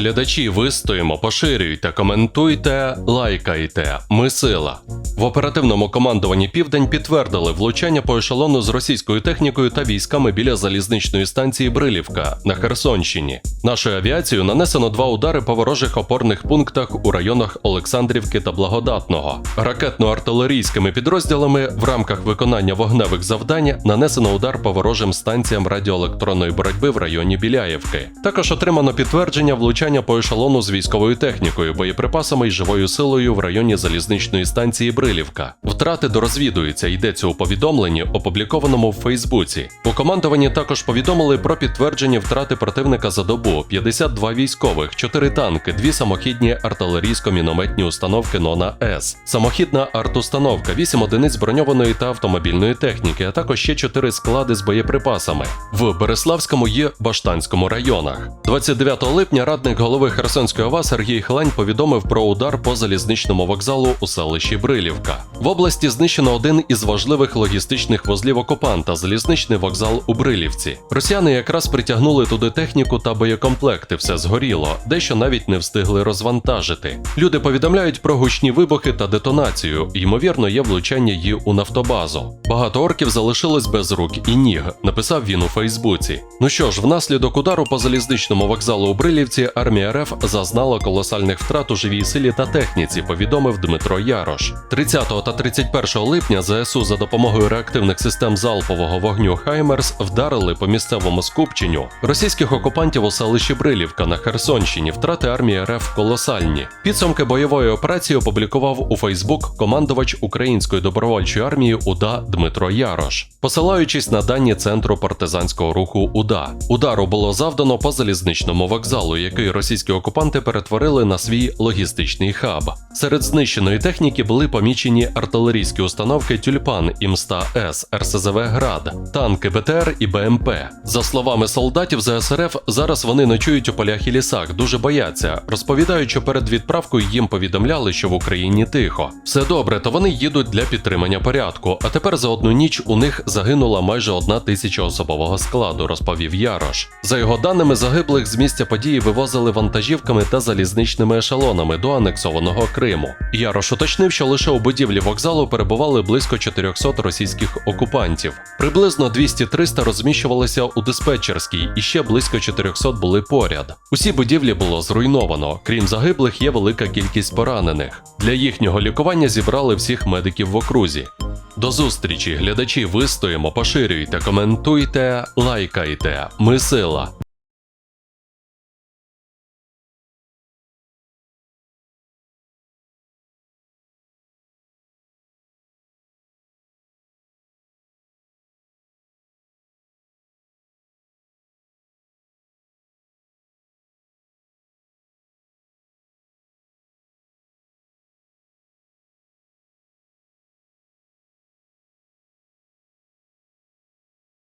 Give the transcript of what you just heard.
Глядачі, вистоїмо, поширюйте, коментуйте, лайкайте. Ми сила. В оперативному командуванні Південь підтвердили влучання по ешелону з російською технікою та військами біля залізничної станції Брилівка на Херсонщині. Нашою авіацією нанесено два удари по ворожих опорних пунктах у районах Олександрівки та Благодатного. Ракетно-артилерійськими підрозділами в рамках виконання вогневих завдань нанесено удар по ворожим станціям радіоелектронної боротьби в районі Біляєвки. Також отримано підтвердження влучання по ешелону з військовою технікою, боєприпасами і живою силою в районі залізничної станції Брилівка. Втрати дорозвідуються, йдеться у повідомленні, опублікованому в Фейсбуці. У командуванні також повідомили про підтверджені втрати противника за добу: 52 військових, 4 танки, 2 самохідні артилерійсько-мінометні установки Нона С, самохідна артустановка, 8 одиниць броньованої та автомобільної техніки, а також ще 4 склади з боєприпасами в Береславському і Баштанському районах. 29 липня радник голови Херсонської ОВА Сергій Хлань повідомив про удар по залізничному вокзалу у селищі Брилівка. В області знищено один із важливих логістичних вузлів окупанта залізничний вокзал у Брилівці. Росіяни якраз притягнули туди техніку та боєкомплекти, все згоріло, дещо навіть не встигли розвантажити. Люди повідомляють про гучні вибухи та детонацію. Ймовірно, є влучання її у нафтобазу. Багато орків залишились без рук і ніг, написав він у Фейсбуці. Ну що ж, внаслідок удару по залізничному вокзалу у Брилівці армія РФ зазнала колосальних втрат у живій силі та техніці, повідомив Дмитро Ярош. 30 та 31 липня ЗСУ за допомогою реактивних систем залпового вогню Хаймерс вдарили по місцевому скупченню російських окупантів у селищі Брилівка на Херсонщині. Втрати армії РФ колосальні. Підсумки бойової операції опублікував у Фейсбук командувач української добровольчої армії УДА Дмитро Ярош, посилаючись на дані центру партизанського руху УДА. Удару було завдано по залізничному вокзалу, який російські окупанти перетворили на свій логістичний хаб. Серед знищеної техніки були помічені артилерійські установки Тюльпан Імста С, РСЗВ Град, танки БТР і БМП. За словами солдатів ЗСРФ, зараз вони ночують у полях і лісах, дуже бояться. Розповідають, що перед відправкою їм повідомляли, що в Україні тихо. Все добре, то вони їдуть для підтримання порядку. А тепер за одну ніч у них загинула майже одна тисяча особового складу, розповів Ярош. За його даними, загиблих з місця події вивозили вантажівками та залізничними ешелонами до анексованого Криму. Ярош уточнив, що лише у будівлі вокзалу перебували близько 400 російських окупантів. Приблизно 200-300 розміщувалися у диспетчерській, і ще близько 400 були поряд. Усі будівлі було зруйновано. Крім загиблих, є велика кількість поранених. Для їхнього лікування зібрали всіх медиків в окрузі. До зустрічі, глядачі, вистоїмо, поширюйте, коментуйте, лайкайте. Ми сила.